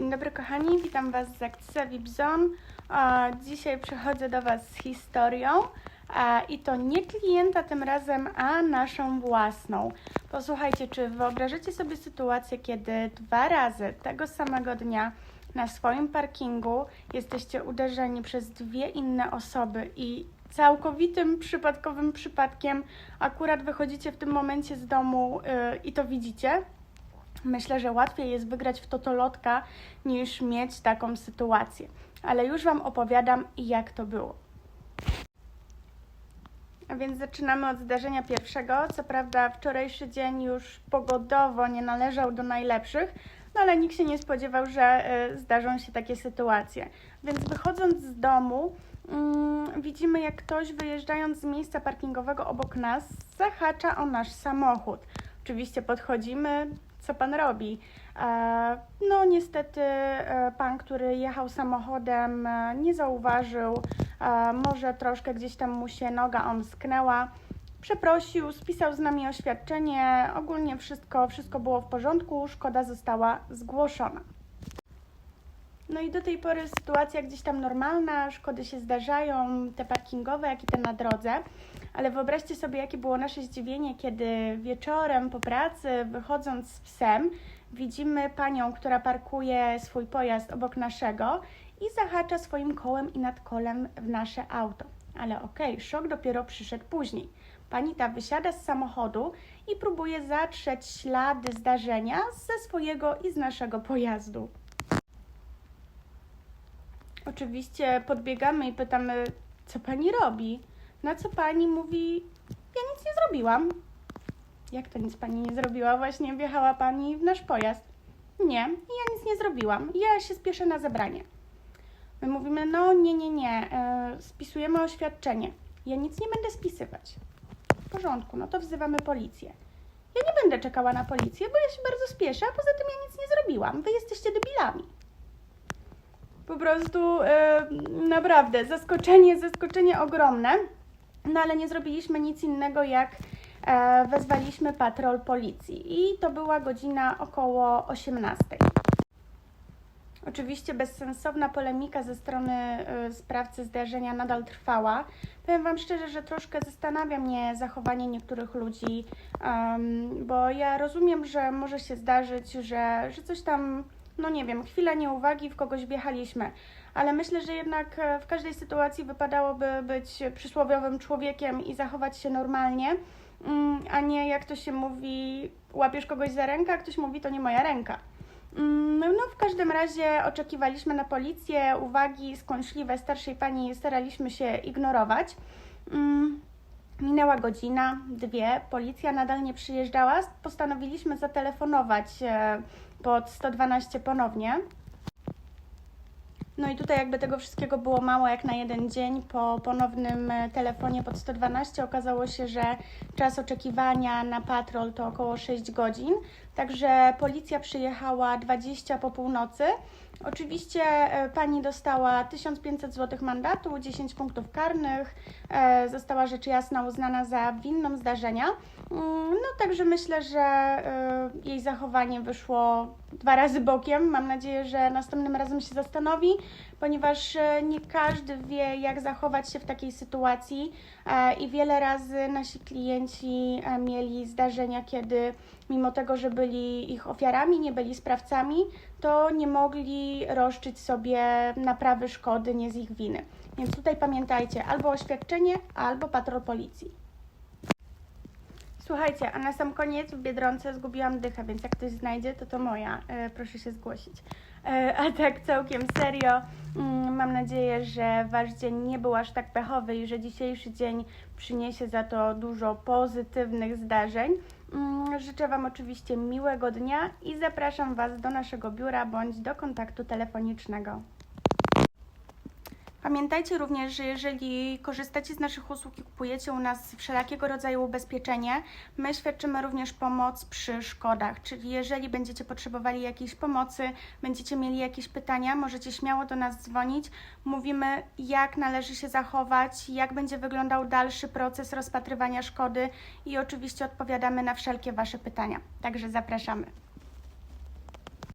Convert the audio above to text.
Dzień dobry kochani, witam Was z Zone. E, Dzisiaj przychodzę do Was z historią i to nie klienta tym razem, a naszą własną. Posłuchajcie, czy wyobrażacie sobie sytuację, kiedy dwa razy tego samego dnia na swoim parkingu jesteście uderzeni przez dwie inne osoby i całkowitym przypadkowym przypadkiem akurat wychodzicie w tym momencie z domu y, i to widzicie? Myślę, że łatwiej jest wygrać w totolotka niż mieć taką sytuację. Ale już Wam opowiadam, jak to było. A więc zaczynamy od zdarzenia pierwszego. Co prawda, wczorajszy dzień już pogodowo nie należał do najlepszych, no ale nikt się nie spodziewał, że y, zdarzą się takie sytuacje. Więc wychodząc z domu, mm, widzimy, jak ktoś wyjeżdżając z miejsca parkingowego obok nas zahacza o nasz samochód. Oczywiście podchodzimy, co pan robi? E, No, niestety, e, pan, który jechał samochodem, e, nie zauważył, może troszkę gdzieś tam mu się noga omsknęła. Przeprosił, spisał z nami oświadczenie. Ogólnie wszystko, wszystko było w porządku, szkoda została zgłoszona. No i do tej pory sytuacja gdzieś tam normalna, szkody się zdarzają, te parkingowe, jak i te na drodze. Ale wyobraźcie sobie, jakie było nasze zdziwienie, kiedy wieczorem po pracy, wychodząc z psem, widzimy panią, która parkuje swój pojazd obok naszego i zahacza swoim kołem i nadkolem w nasze auto. Ale okej, szok dopiero przyszedł później. Pani ta wysiada z samochodu i próbuje zatrzeć ślady zdarzenia ze swojego i z naszego pojazdu. Oczywiście podbiegamy i pytamy, co pani robi? Na co pani mówi, ja nic nie zrobiłam. Jak to nic pani nie zrobiła? Właśnie wjechała pani w nasz pojazd. Nie, ja nic nie zrobiłam. Ja się spieszę na zebranie. My mówimy, no nie, nie, nie, e, spisujemy oświadczenie. Ja nic nie będę spisywać. W porządku, no to wzywamy policję. Ja nie będę czekała na policję, bo ja się bardzo spieszę, a poza tym ja nic nie zrobiłam. Wy jesteście debilami. Po prostu e, naprawdę zaskoczenie, zaskoczenie ogromne. No ale nie zrobiliśmy nic innego jak e, wezwaliśmy patrol policji i to była godzina około 18. Oczywiście bezsensowna polemika ze strony e, sprawcy zdarzenia nadal trwała. Powiem Wam szczerze, że troszkę zastanawia mnie zachowanie niektórych ludzi, em, bo ja rozumiem, że może się zdarzyć, że, że coś tam, no nie wiem, chwila nieuwagi w kogoś wjechaliśmy, ale myślę, że jednak e, w każdej sytuacji wypadałoby być przysłowiowym człowiekiem i zachować się normalnie, mm, a nie jak to się mówi, łapiesz kogoś za rękę, a ktoś mówi, to nie moja ręka. Mm, No, w każdym razie oczekiwaliśmy na policję, uwagi skąśliwe starszej pani staraliśmy się ignorować. Mm, Minęła godzina, dwie, policja nadal nie przyjeżdżała. Postanowiliśmy zatelefonować e, pod 112 ponownie. No i tutaj jakby tego wszystkiego było mało jak na jeden dzień. Po ponownym e, telefonie pod 112 okazało się, że czas oczekiwania na patrol to około 6 godzin. Także policja przyjechała 20 po północy. Oczywiście e, pani dostała 1500 zł mandatu, 10 punktów karnych, e, została rzecz jasna uznana za winną zdarzenia. Mm, No także myślę, że jej zachowanie wyszło dwa razy bokiem. Mam nadzieję, że następnym razem się zastanowi, ponieważ e, nie każdy wie, jak zachować się w takiej sytuacji e, i wiele razy nasi klienci e, mieli zdarzenia, kiedy mimo tego, że byli ich ofiarami, nie byli sprawcami, to nie mogli roszczyć sobie naprawy szkody nie z ich winy. Więc tutaj pamiętajcie, albo oświadczenie, albo patrol policji. Słuchajcie, a na sam koniec w Biedronce zgubiłam dychę, więc jak ktoś znajdzie, to to moja. E, proszę się zgłosić. E, a tak całkiem serio, mm, mam nadzieję, że Wasz dzień nie był aż tak pechowy i że dzisiejszy dzień przyniesie za to dużo pozytywnych zdarzeń. Mm, Życzę Wam oczywiście miłego dnia i zapraszam Was do naszego biura bądź do kontaktu telefonicznego. Pamiętajcie również, że jeżeli korzystacie z naszych usług i kupujecie u nas wszelakiego rodzaju ubezpieczenie, my świadczymy również pomoc przy szkodach. Czyli jeżeli będziecie potrzebowali jakiejś pomocy, będziecie mieli jakieś pytania, możecie śmiało do nas dzwonić. Mówimy, jak należy się zachować, jak będzie wyglądał dalszy proces rozpatrywania szkody i oczywiście odpowiadamy na wszelkie Wasze pytania. Także zapraszamy.